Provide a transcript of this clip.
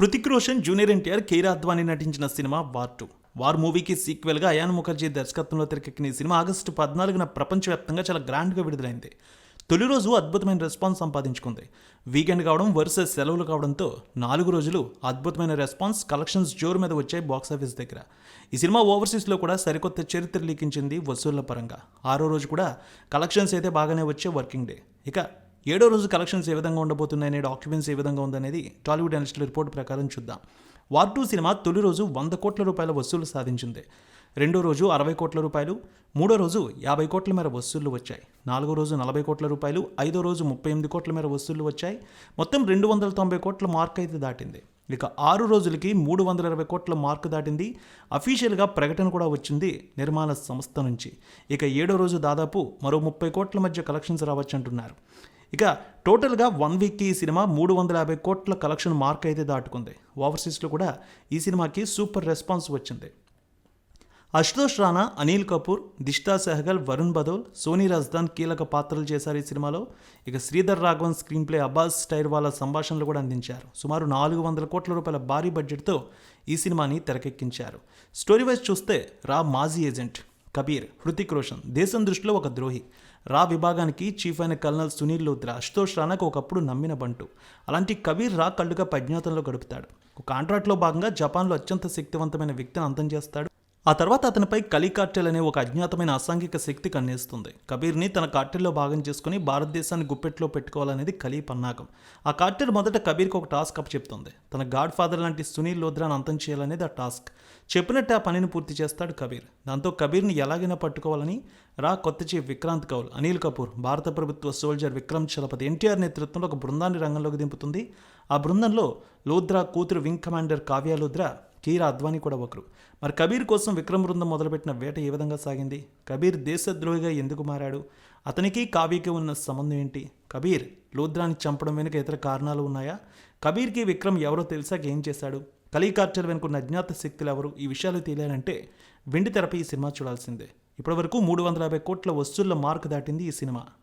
Hrithik Roshan junior NTR Kiara Advani నటించిన cinema war two. War మూవీకి సీక్వెల్గా ion Mukherjee దర్శకత్వంలో తెరకెక్కిన ఈ సినిమా ఆగస్టు పద్నాలుగున ప్రపంచవ్యాప్తంగా చాలా గ్రాండ్గా విడుదలైంది. తొలి రోజు అద్భుతమైన రెస్పాన్స్ సంపాదించుకుంది. వీకెండ్ కావడం వరుస సెలవులు కావడంతో నాలుగు రోజులు అద్భుతమైన రెస్పాన్స్ కలెక్షన్స్ జోరు మీద వచ్చాయి బాక్సాఫీస్ దగ్గర. ఈ సినిమా ఓవర్సీస్లో కూడా సరికొత్త చరిత్ర లీకించింది వసూళ్ళ పరంగా. ఆరో రోజు కూడా కలెక్షన్స్ అయితే బాగానే వచ్చే వర్కింగ్ డే. ఇక ఏడో రోజు కలెక్షన్స్ ఏ విధంగా ఉండబోతున్నాయనే డాక్యుమెంట్స్ ఏ విధంగా ఉందనేది టాలీవుడ్ అనలిస్టుల రిపోర్ట్ ప్రకారం చూద్దాం. వార్ టూ సినిమా తొలి రోజు వంద కోట్ల రూపాయల వసూలు సాధించింది. రెండో రోజు అరవై కోట్ల రూపాయలు మూడో రోజు యాభై కోట్ల మేర వసూళ్ళు వచ్చాయి. నాలుగో రోజు నలభై కోట్ల రూపాయలు ఐదో రోజు ముప్పై ఎనిమిది కోట్ల మేర వసూళ్ళు వచ్చాయి. మొత్తం రెండు వందల తొంభై కోట్ల మార్క్ అయితే దాటింది. ఇక ఆరు రోజులకి మూడు వందల ఇరవై కోట్ల మార్కు దాటింది. అఫీషియల్గా ప్రకటన కూడా వచ్చింది నిర్మాణ సంస్థ నుంచి. ఇక ఏడో రోజు దాదాపు మరో ముప్పై కోట్ల మధ్య కలెక్షన్స్ రావచ్చంటున్నారు ఇక టోటల్గా వన్ వీక్కి ఈ సినిమా మూడు వందల యాభై కోట్ల కలెక్షన్ మార్క్ అయితే దాటుకుంది. ఓవర్సీస్లో కూడా ఈ సినిమాకి సూపర్ రెస్పాన్స్ వచ్చింది. అశుతోష్ రాణా అనిల్ కపూర్ దిష్టా సెహగల్ వరుణ్ బదోల్ సోనీ రాజ్దాన్ కీలక పాత్రలు చేశారు ఈ సినిమాలో. ఇక శ్రీధర్ రాఘవన్ స్క్రీన్ ప్లే అబ్బాస్ స్టైర్ వాళ్ళ సంభాషణలు కూడా అందించారు. సుమారు నాలుగు వందల కోట్ల రూపాయల భారీ బడ్జెట్తో ఈ సినిమాని తెరకెక్కించారు. స్టోరీ వైజ్ చూస్తే రా మాజీ ఏజెంట్ కబీర్ హృతిక్ రోషన్ దేశం దృష్టిలో ఒక ద్రోహి. రా విభాగానికి చీఫ్ అయిన కల్నల్ సునీల్ లోత్రా అశుతోష్ రానాకు ఒకప్పుడు నమ్మిన బంటు. అలాంటి కబీర్ రా కళ్ళుగా ప్రజ్ఞాతంలో గడుపుతాడు. ఒక కాంట్రాక్ట్లో భాగంగా జపాన్లో అత్యంత శక్తివంతమైన వ్యక్తిని అంతం చేస్తాడు. ఆ తర్వాత అతనిపై కలీ కార్టెల్ అనే ఒక అజ్ఞాతమైన అసాంఘిక శక్తి కన్నేస్తుంది. కబీర్ని తన కార్టెల్లో భాగం చేసుకుని భారతదేశాన్ని గుప్పెట్లో పెట్టుకోవాలనేది కలీ పన్నాగం ఆ కార్టెల్ మొదట కబీర్కి ఒక టాస్క్ అప్ చెప్తుంది తన గాడ్ ఫాదర్ లాంటి సునీల్ లోద్రాను అంతం చేయాలనేది ఆ టాస్క్. చెప్పినట్టే ఆ పనిని పూర్తి చేస్తాడు కబీర్. దాంతో కబీర్ని ఎలాగైనా పట్టుకోవాలని రా కొత్త చీఫ్ విక్రాంత్ కౌల్ అనిల్ కపూర్ భారత ప్రభుత్వ సోల్జర్ విక్రమ్ చలపతి ఎన్టీఆర్ నేతృత్వంలో ఒక బృందాన్ని రంగంలోకి దింపుతుంది. ఆ బృందంలో లోద్రా కూతురు వింగ్ కమాండర్ కావ్య లోద్రా కీరా అద్వానీ కూడా ఒకరు. మరి కబీర్ కోసం విక్రమ్ బృందం మొదలుపెట్టిన వేట ఏ విధంగా సాగింది? కబీర్ దేశద్రోహిగా ఎందుకు మారాడు? అతనికి కావ్యకి ఉన్న సంబంధం ఏంటి? కబీర్ లూద్రాన్ని చంపడం వెనుక ఇతర కారణాలు ఉన్నాయా? కబీర్కి విక్రమ్ ఎవరో తెలిసాక ఏం చేశాడు? కలీ వెనుకున్న అజ్ఞాత శక్తులు ఎవరు? ఈ విషయాలు తెలియాలంటే వెండి తెరపై ఈ సినిమా చూడాల్సిందే. ఇప్పటివరకు మూడు వందల యాభై కోట్ల వసూళ్ళ మార్క్ దాటింది ఈ సినిమా.